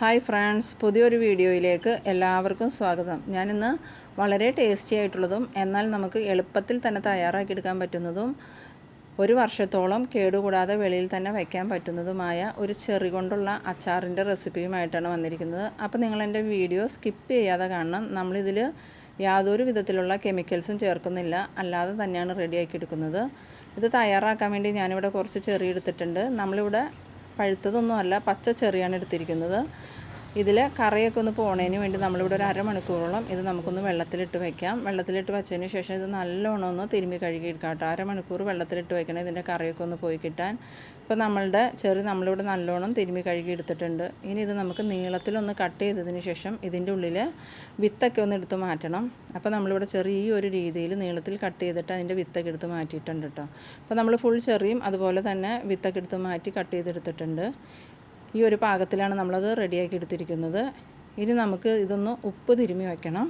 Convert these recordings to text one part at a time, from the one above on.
Hi friends പുതിയൊരു വീഡിയോയിലേക്ക് എല്ലാവർക്കും സ്വാഗതം. ഞാനിന്ന് വളരെ ടേസ്റ്റി ആയിട്ടുള്ളതും എന്നാൽ നമുക്ക് എളുപ്പത്തിൽ തന്നെ തയ്യാറാക്കിയെടുക്കാൻ പറ്റുന്നതും ഒരു വർഷത്തോളം കേടുകൂടാതെ വെളിയിൽ തന്നെ വയ്ക്കാൻ പറ്റുന്നതുമായ ഒരു ചെറി കൊണ്ടുള്ള അച്ചാറിന്റെ റെസിപ്പിയുമായിട്ടാണ് വന്നിരിക്കുന്നത്. അപ്പോൾ നിങ്ങൾ എന്റെ വീഡിയോ സ്കിപ്പ് ചെയ്യാതെ കാണണം. നമ്മളിതിൽ യാതൊരു വിധത്തിലുള്ള കെമിക്കൽസും ചേർക്കുന്നില്ല. അല്ലാതെ തന്നെയാണ് റെഡിയാക്കി എടുക്കുന്നത് ഇത് തയ്യാറാക്കാൻ വേണ്ടി ഞാനിവിടെ കുറച്ച് ചെറിയെടുത്തിട്ടുണ്ട് നമ്മളിവിടെ പഴുത്തതൊന്നുമല്ല പച്ച ചെറിയാണ് എടുത്തിരിക്കുന്നത്. ഇതിൽ കറിയൊക്കെ ഒന്ന് പോണതിന് വേണ്ടി നമ്മളിവിടെ ഒരു അരമണിക്കൂറോളം ഇത് നമുക്കൊന്ന് വെള്ളത്തിലിട്ട് വെക്കാം. വെള്ളത്തിലിട്ട് വെച്ചതിന് ശേഷം ഇത് നല്ലോണം ഒന്ന് തിരുമ്പി കഴുകി എടുക്കാം കേട്ടോ അരമണിക്കൂർ വെള്ളത്തിലിട്ട് വെക്കണം ഇതിന്റെ കറിയൊക്കെ ഒന്ന് പോയി കിട്ടാൻ. ഇപ്പോൾ നമ്മളുടെ ചെറി നമ്മളിവിടെ നല്ലോണം തിരുമ്പി കഴുകി എടുത്തിട്ടുണ്ട് ഇനി ഇത് നമുക്ക് നീളത്തിലൊന്ന് കട്ട് ചെയ്തതിന് ശേഷം ഇതിന്റെ ഉള്ളിൽ വിത്തൊക്കെ ഒന്ന് എടുത്ത് മാറ്റണം. അപ്പോൾ നമ്മളിവിടെ ചെറിയ ഒരു രീതിയിൽ നീളത്തിൽ കട്ട് ചെയ്തിട്ട് അതിന്റെ വിത്തൊക്കെ എടുത്ത് മാറ്റിയിട്ടുണ്ട് കേട്ടോ അപ്പോൾ നമ്മൾ ഫുൾ ചെറിയും അതുപോലെ തന്നെ വിത്തൊക്കെ എടുത്ത് മാറ്റി കട്ട് ചെയ്തെടുത്തിട്ടുണ്ട്. ഈ ഒരു പാകത്തിലാണ് നമ്മളത് റെഡിയാക്കി എടുത്തിരിക്കുന്നത്. ഇനി നമുക്ക് ഇതൊന്ന് ഉപ്പ് തിരുമ്മി വയ്ക്കണം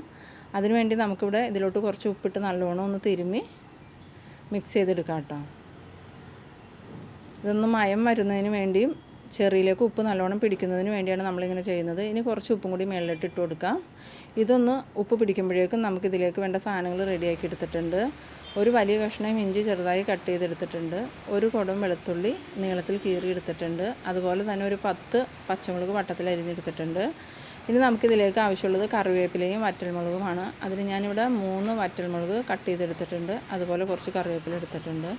അതിനുവേണ്ടി നമുക്കിവിടെ ഇതിലോട്ട് കുറച്ച് ഉപ്പിട്ട് നല്ലോണം ഒന്ന് തിരുമ്മി മിക്സ് ചെയ്തെടുക്കാം കേട്ടോ. ഇതൊന്ന് മയം വരുന്നതിന് വേണ്ടിയും ചെറിയിലേക്ക് ഉപ്പ് നല്ലോണം പിടിക്കുന്നതിന് വേണ്ടിയാണ് നമ്മളിങ്ങനെ ചെയ്യുന്നത്. ഇനി കുറച്ച് ഉപ്പും കൂടി മേളിലിട്ട് ഇട്ട് കൊടുക്കാം. ഇതൊന്ന് ഉപ്പ് പിടിക്കുമ്പോഴേക്കും നമുക്കിതിലേക്ക് വേണ്ട സാധനങ്ങൾ റെഡിയാക്കി എടുത്തിട്ടുണ്ട്. ഒരു വലിയ കഷ്ണം ഇഞ്ചി ചെറുതായി കട്ട് ചെയ്തെടുത്തിട്ടുണ്ട്. ഒരു കുടം വെളുത്തുള്ളി നീളത്തിൽ കീറി എടുത്തിട്ടുണ്ട് അതുപോലെ തന്നെ ഒരു പത്ത് പച്ചമുളക് വട്ടത്തിൽ അരിഞ്ഞെടുത്തിട്ടുണ്ട്. ഇനി നമുക്കിതിലേക്ക് ആവശ്യമുള്ളത് കറിവേപ്പിലയും വറ്റൽമുളകുമാണ്. അതിന് ഞാനിവിടെ മൂന്ന് വറ്റൽമുളക് കട്ട് ചെയ്തെടുത്തിട്ടുണ്ട്. അതുപോലെ കുറച്ച് കറിവേപ്പില എടുത്തിട്ടുണ്ട്.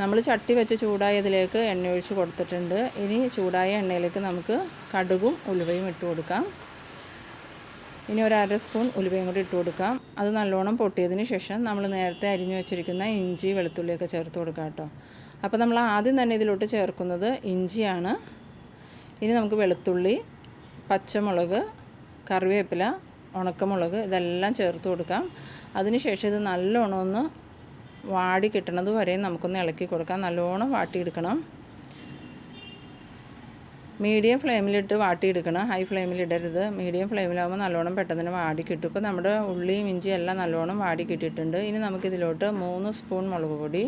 നമ്മൾ ചട്ടി വെച്ച് ചൂടായതിലേക്ക് എണ്ണ ഒഴിച്ച് കൊടുത്തിട്ടുണ്ട്. ഇനി ചൂടായ എണ്ണയിലേക്ക് നമുക്ക് കടുകും ഉലുവയും ഇട്ട് കൊടുക്കാം. ഇനി ഒരു അര സ്പൂൺ ഉലുവയും കൂടി ഇട്ട് കൊടുക്കാം. അത് നല്ലോണം പൊട്ടിയതിന് ശേഷം നമ്മൾ നേരത്തെ അരിഞ്ഞു വെച്ചിരിക്കുന്ന ഇഞ്ചി വെളുത്തുള്ളിയൊക്കെ ചേർത്ത് കൊടുക്കാം കേട്ടോ. അപ്പോൾ നമ്മൾ ആദ്യം തന്നെ ഇതിലോട്ട് ചേർക്കുന്നത് ഇഞ്ചിയാണ്. ഇനി നമുക്ക് വെളുത്തുള്ളി പച്ചമുളക് കറിവേപ്പില ഉണക്കമുളക് ഇതെല്ലാം ചേർത്ത് കൊടുക്കാം. അതിനുശേഷം ഇത് നല്ലോണം ഒന്ന് വാടി കിട്ടണത് വരെയും നമുക്കൊന്ന് ഇളക്കി കൊടുക്കാം. നല്ലോണം വാട്ടിയെടുക്കണം. മീഡിയം ഫ്ലെയിമിലിട്ട് വാട്ടിയെടുക്കണം. ഹൈ ഫ്ലെയിമിൽ ഇടരുത് മീഡിയം ഫ്ലെയിമിലാകുമ്പോൾ നല്ലോണം പെട്ടെന്ന് വാടി കിട്ടും ഇപ്പോൾ നമ്മുടെ ഉള്ളിയും ഇഞ്ചിയും എല്ലാം നല്ലോണം വാടി കിട്ടിയിട്ടുണ്ട് ഇനി നമുക്കിതിലോട്ട് മൂന്ന് സ്പൂൺ മുളക് പൊടി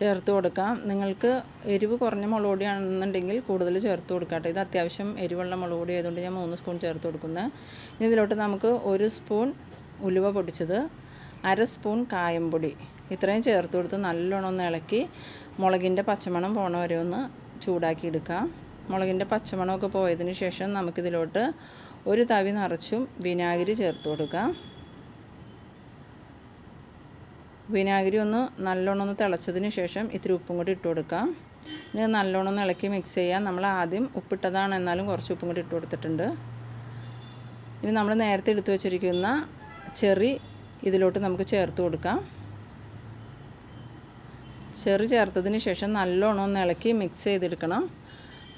ചേർത്ത് കൊടുക്കാം. നിങ്ങൾക്ക് എരിവ് കുറഞ്ഞ മുളക് പൊടിയാണെന്നുണ്ടെങ്കിൽ കൂടുതൽ ചേർത്ത് കൊടുക്കാം ഇത് അത്യാവശ്യം എരിവുള്ള മുളക് പൊടി ആയതുകൊണ്ട് ഞാൻ മൂന്ന് സ്പൂൺ ചേർത്ത് കൊടുക്കുന്നത് ഇനി ഇതിലോട്ട് നമുക്ക് ഒരു സ്പൂൺ ഉലുവ പൊടിച്ചത് അര സ്പൂൺ കായംപൊടി ഇത്രയും ചേർത്ത് കൊടുത്ത് നല്ലോണം ഒന്ന് ഇളക്കി മുളകിന്റെ പച്ചമണം പോണ വരെ ഒന്ന് ചൂടാക്കി എടുക്കാം. മുളകിന്റെ പച്ചമണമൊക്കെ പോയതിന് ശേഷം നമുക്കിതിലോട്ട് ഒരു തവി നിറച്ചും വിനാഗിരി ചേർത്ത് കൊടുക്കാം. വിനാഗിരി ഒന്ന് നല്ലോണം ഒന്ന് തിളച്ചതിന് ശേഷം ഇത്തിരി ഉപ്പും കൂടി ഇട്ട് കൊടുക്കാം. ഇനി നല്ലോണം ഒന്ന് ഇളക്കി മിക്സ് ചെയ്യാം. നമ്മൾ ആദ്യം ഉപ്പിട്ടതാണ് എന്നാലും കുറച്ച് ഉപ്പും കൂടി ഇട്ട് കൊടുത്തിട്ടുണ്ട്. ഇനി നമ്മൾ നേരത്തെ എടുത്തു വച്ചിരിക്കുന്ന ചെറി ഇതിലോട്ട് നമുക്ക് ചേർത്ത് കൊടുക്കാം. ചെറി ചേർത്തതിന് ശേഷം നല്ലോണം ഒന്ന് ഇളക്കി മിക്സ് ചെയ്തെടുക്കണം.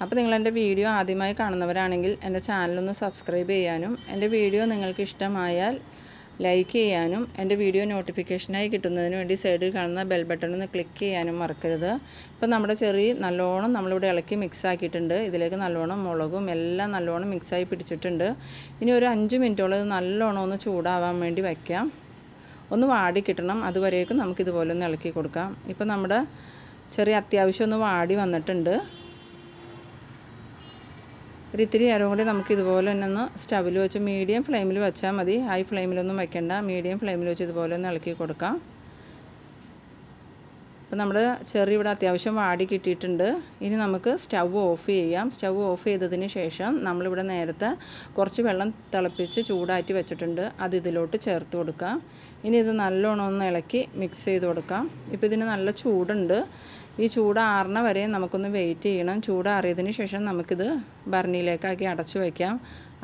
അപ്പോൾ നിങ്ങൾ എന്റെ വീഡിയോ ആദ്യമായി കാണുന്നവരാണെങ്കിൽ എന്റെ ചാനലൊന്ന് സബ്സ്ക്രൈബ് ചെയ്യാനും എന്റെ വീഡിയോ നിങ്ങൾക്ക് ഇഷ്ടമായാൽ ലൈക്ക് ചെയ്യാനും എന്റെ വീഡിയോ നോട്ടിഫിക്കേഷനായി കിട്ടുന്നതിന് വേണ്ടി സൈഡിൽ കാണുന്ന ബെൽ ബട്ടൺ ഒന്ന് ക്ലിക്ക് ചെയ്യാനും മറക്കരുത്. ഇപ്പം നമ്മുടെ ചെറി നല്ലോണം നമ്മളിവിടെ ഇളക്കി മിക്സ് ആക്കിയിട്ടുണ്ട്. ഇതിലേക്ക് നല്ലോണം മുളകും എല്ലാം നല്ലോണം മിക്സായി പിടിച്ചിട്ടുണ്ട്. ഇനി ഒരു അഞ്ച് മിനിറ്റോളം ഇത് നല്ലോണം ഒന്ന് ചൂടാവാൻ വേണ്ടി വയ്ക്കാം. ഒന്ന് വാടി കിട്ടണം. അതുവരേക്കും നമുക്കിതുപോലെ ഒന്ന് ഇളക്കി കൊടുക്കാം. ഇപ്പം നമ്മുടെ ചെറിയ അത്യാവശ്യം ഒന്ന് വാടി വന്നിട്ടുണ്ട്. ഒരു ഇത്തിരി നേരം കൂടി നമുക്ക് ഇതുപോലെ തന്നെ ഒന്ന് സ്റ്റവിൽ വെച്ച് മീഡിയം ഫ്ലെയിമിൽ വെച്ചാൽ മതി. ഹൈ ഫ്ലെയിമിലൊന്നും വെക്കണ്ട. മീഡിയം ഫ്ലെയിമിൽ വെച്ച് ഇതുപോലെ ഒന്ന് ഇളക്കി കൊടുക്കാം. അപ്പോൾ നമ്മൾ ചെറി ഇവിടെ അത്യാവശ്യം വാടി കിട്ടിയിട്ടുണ്ട്. ഇനി നമുക്ക് സ്റ്റവ് ഓഫ് ചെയ്യാം. സ്റ്റവ് ഓഫ് ചെയ്തതിന് ശേഷം നമ്മളിവിടെ നേരത്തെ കുറച്ച് വെള്ളം തിളപ്പിച്ച് ചൂടാറ്റി വെച്ചിട്ടുണ്ട്. അത് ഇതിലോട്ട് ചേർത്ത് കൊടുക്കാം. ഇനി ഇത് നല്ലോണം ഒന്ന് ഇളക്കി മിക്സ് ചെയ്ത് കൊടുക്കാം. ഇപ്പോൾ ഇതിന് നല്ല ചൂടുണ്ട്. ഈ ചൂടാറണ വരെ നമുക്കൊന്ന് വെയിറ്റ് ചെയ്യണം. ചൂടാറിയതിന് ശേഷം നമുക്കിത് ഭരണിയിലേക്കാക്കി അടച്ചു വയ്ക്കാം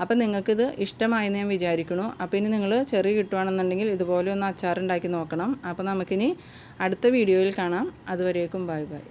അപ്പം നിങ്ങൾക്കിത് ഇഷ്ടമായെന്ന് ഞാൻ വിചാരിക്കുന്നു. അപ്പോൾ ഇനി നിങ്ങൾ ചെറിയ കിട്ടുകയാണെന്നുണ്ടെങ്കിൽ ഇതുപോലെ ഒന്ന് അച്ചാറുണ്ടാക്കി നോക്കണം. അപ്പോൾ നമുക്കിനി അടുത്ത വീഡിയോയിൽ കാണാം. അതുവരേക്കും ബൈ ബൈ.